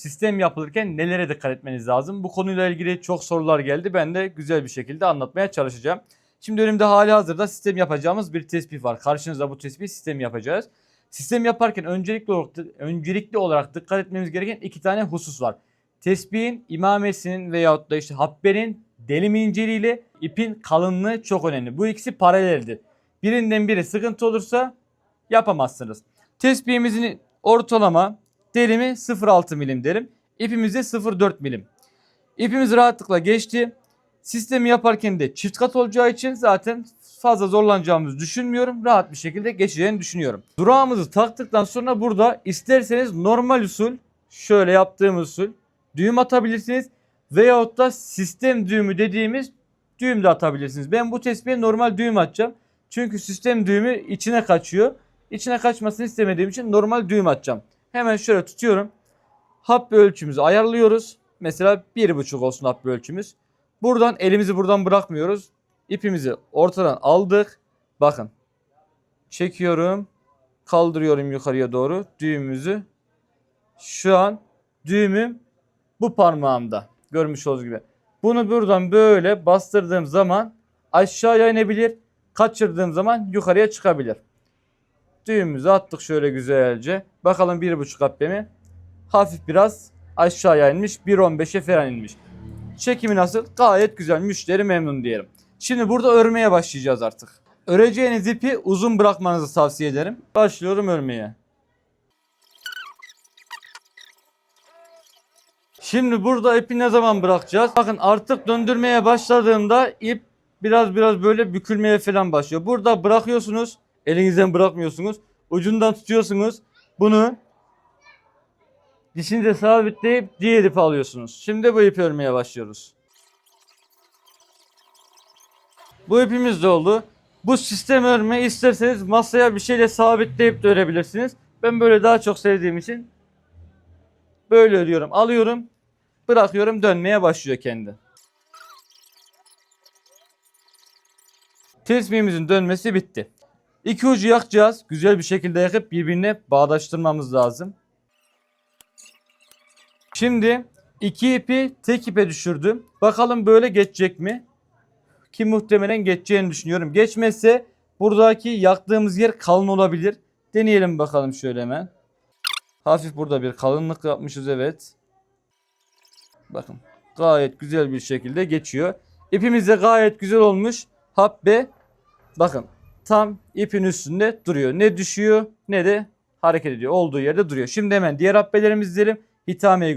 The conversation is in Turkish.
sistem yapılırken nelere dikkat etmeniz lazım? Bu konuyla ilgili çok sorular geldi. Ben de güzel bir şekilde anlatmaya çalışacağım. Şimdi önümde hali hazırda sistem yapacağımız bir tespih var. Karşınızda bu tespih sistemi yapacağız. Sistem yaparken öncelikli olarak, öncelikli olarak dikkat etmemiz gereken iki tane husus var. Tespihin imamesinin veyahut da işte habbenin delim inceliğiyle ipin kalınlığı çok önemli. Bu ikisi paraleldir. Birinden biri sıkıntı olursa yapamazsınız. Tespihimizin ortalama delimi 0.6 milim derim. İpimiz de 0.4 milim. İpimiz rahatlıkla geçti. Sistemi yaparken de çift kat olacağı için zaten fazla zorlanacağımızı düşünmüyorum. Rahat bir şekilde geçeceğini düşünüyorum. Durağımızı taktıktan sonra burada isterseniz normal usul şöyle yaptığımız usul düğüm atabilirsiniz. Veyahut da sistem düğümü dediğimiz düğüm de atabilirsiniz. Ben bu tespihe normal düğüm atacağım. Çünkü sistem düğümü içine kaçıyor. İçine kaçmasını istemediğim için normal düğüm atacağım. Hemen şöyle tutuyorum. Hap ölçümüzü ayarlıyoruz. Mesela 1,5 olsun hap ölçümüz. Buradan elimizi buradan bırakmıyoruz. İpimizi ortadan aldık. Bakın. Çekiyorum. Kaldırıyorum yukarıya doğru düğümümüzü. Şu an düğümüm bu parmağımda. Görmüş olduğunuz gibi. Bunu buradan böyle bastırdığım zaman aşağıya inebilir. Kaçırdığım zaman yukarıya çıkabilir. Düğümümüzü attık şöyle güzelce. Bakalım 1.5 happe mi? Hafif biraz aşağıya inmiş. 1.15'e falan inmiş. Çekimi nasıl? Gayet güzel. Müşteri memnun diyelim. Şimdi burada örmeye başlayacağız artık. Öreceğiniz ipi uzun bırakmanızı tavsiye ederim. Başlıyorum örmeye. Şimdi burada ipi ne zaman bırakacağız? Bakın artık döndürmeye başladığımda ip biraz biraz böyle bükülmeye falan başlıyor. Burada bırakıyorsunuz. Elinizden bırakmıyorsunuz. Ucundan tutuyorsunuz. Bunu dişinize sabitleyip diğer ipi alıyorsunuz. Şimdi bu ipi örmeye başlıyoruz. Bu ipimiz de oldu. Bu sistem örme isterseniz masaya bir şeyle sabitleyip de örebilirsiniz. Ben böyle daha çok sevdiğim için böyle örüyorum. Alıyorum, bırakıyorum dönmeye başlıyor kendi. Tesbihimizin dönmesi bitti. İki ucu yakacağız. Güzel bir şekilde yakıp birbirine bağdaştırmamız lazım. Şimdi iki ipi tek ipe düşürdüm. Bakalım böyle geçecek mi? Ki muhtemelen geçeceğini düşünüyorum. Geçmezse buradaki yaktığımız yer kalın olabilir. Deneyelim bakalım şöyle hemen. Hafif burada bir kalınlık yapmışız evet. Bakın gayet güzel bir şekilde geçiyor. İpimiz de gayet güzel olmuş. Habbe bakın tam ipin üstünde duruyor. Ne düşüyor ne de hareket ediyor. Olduğu yerde duruyor. Şimdi hemen diğer habbelerimizi dizelim. Hitameyi